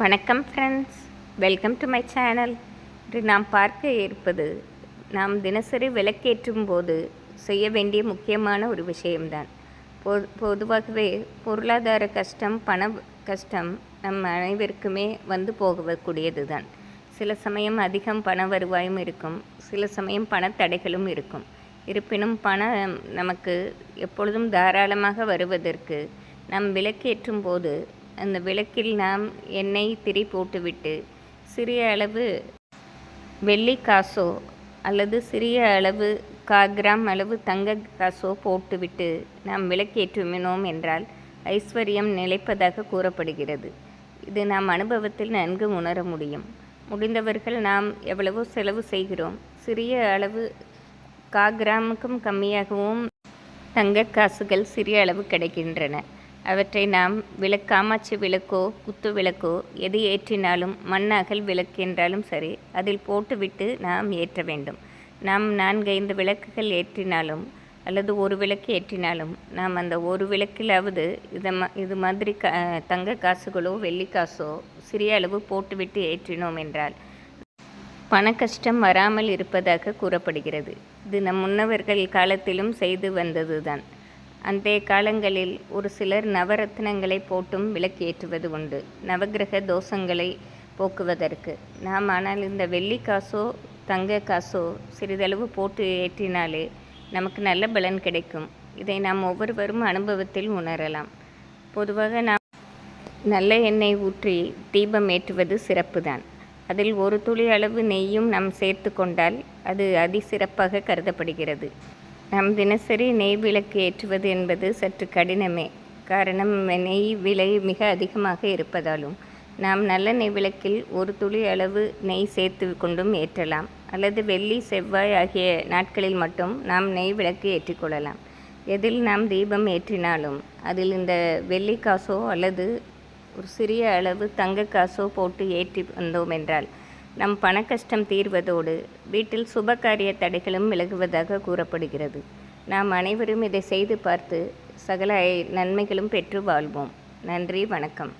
வணக்கம் friends welcome to my channel இன்று நாம் பார்க்க இருப்பது நாம் தினசரி விளக்கேற்றும் போது செய்ய வேண்டிய முக்கியமான ஒரு விஷயம்தான். பொ பொதுவாகவே பொருளாதார கஷ்டம் பண கஷ்டம் நம் அனைவருக்குமே வந்து போகக்கூடியது தான் சில சமயம் அதிகம் பண வருவாயும் இருக்கும் சில சமயம் பணத்தடைகளும் இருக்கும். இருப்பினும் பணம் நமக்கு எப்பொழுதும் தாராளமாக வருவதற்கு நம் விளக்கேற்றும் போது அந்த விளக்கில் நாம் எண்ணெய் திரி போட்டுவிட்டு சிறிய அளவு வெள்ளி காசோ அல்லது சிறிய அளவு கா கிராம் அளவு தங்க காசோ போட்டுவிட்டு நாம் விளக்கேற்றுமினோம் என்றால் ஐஸ்வர்யம் நிலைப்பதாக கூறப்படுகிறது. இது நாம் அனுபவத்தில் நன்கு உணர முடியும். முடிந்தவர்கள் நாம் எவ்வளவோ செலவு செய்கிறோம். சிறிய அளவு கா கிராமுக்கும் கம்மியாகவும் தங்க காசுகள் சிறிய அளவு கிடைக்கின்றன. அவற்றை நாம் விளக்காமாட்சி விளக்கோ குத்து விளக்கோ எது ஏற்றினாலும் மண்ணகல் விளக்கு என்றாலும் சரி அதில் போட்டுவிட்டு நாம் ஏற்ற வேண்டும். நாம் நான்கைந்து விளக்குகள் ஏற்றினாலும் அல்லது ஒரு விளக்கு ஏற்றினாலும் நாம் அந்த ஒரு விளக்கிலாவது இதை ம இது மாதிரி க தங்க காசுகளோ வெள்ளி காசோ சிறிய அளவு போட்டுவிட்டு ஏற்றினோம் என்றால் பண கஷ்டம் வராமல் இருப்பதாக கூறப்படுகிறது. இது நம் முன்னவர்கள் காலத்திலும் செய்து வந்ததுதான். அன்றைய காலங்களில் ஒரு சிலர் நவரத்னங்களை போட்டும் விளக்கேற்றுவது உண்டு. நவகிரக தோஷங்களை போக்குவதற்கு. நாம் ஆனால் இந்த வெள்ளி காசோ தங்க காசோ சிறிதளவு போட்டு ஏற்றினாலே நமக்கு நல்ல பலன் கிடைக்கும். இதை நாம் ஒவ்வொருவரும் அனுபவத்தில் உணரலாம். பொதுவாக நாம் நல்ல எண்ணெய் ஊற்றி தீபம் ஏற்றுவது சிறப்புதான். அதில் ஒரு துளி அளவு நெய்யும் நாம் சேர்த்து கொண்டால் அது அதிசிறப்பாக கருதப்படுகிறது. நாம் தினசரி நெய் விளக்கு ஏற்றுவது என்பது சற்று கடினமே. காரணம் நெய் விலை மிக அதிகமாக இருப்பதாலும் நாம் நல்ல நெய் விளக்கில் ஒரு துளி அளவு நெய் சேர்த்து கொண்டும் ஏற்றலாம். அல்லது வெள்ளி செவ்வாய் ஆகிய நாட்களில் மட்டும் நாம் நெய் விளக்கு ஏற்றிக்கொள்ளலாம். எதில் நாம் தீபம் ஏற்றினாலும் அதில் இந்த வெள்ளி காசோ அல்லது ஒரு சிறிய அளவு தங்க காசோ போட்டு ஏற்றி வந்தோம் என்றால் நம் பண கஷ்டம் தீர்வதோடு வீட்டில் சுபகாரிய தடைகளும் விலகுவதாக கூறப்படுகிறது. நாம் அனைவரும் இதை செய்து பார்த்து சகல நன்மைகளும் பெற்று வாழ்வோம். நன்றி வணக்கம்.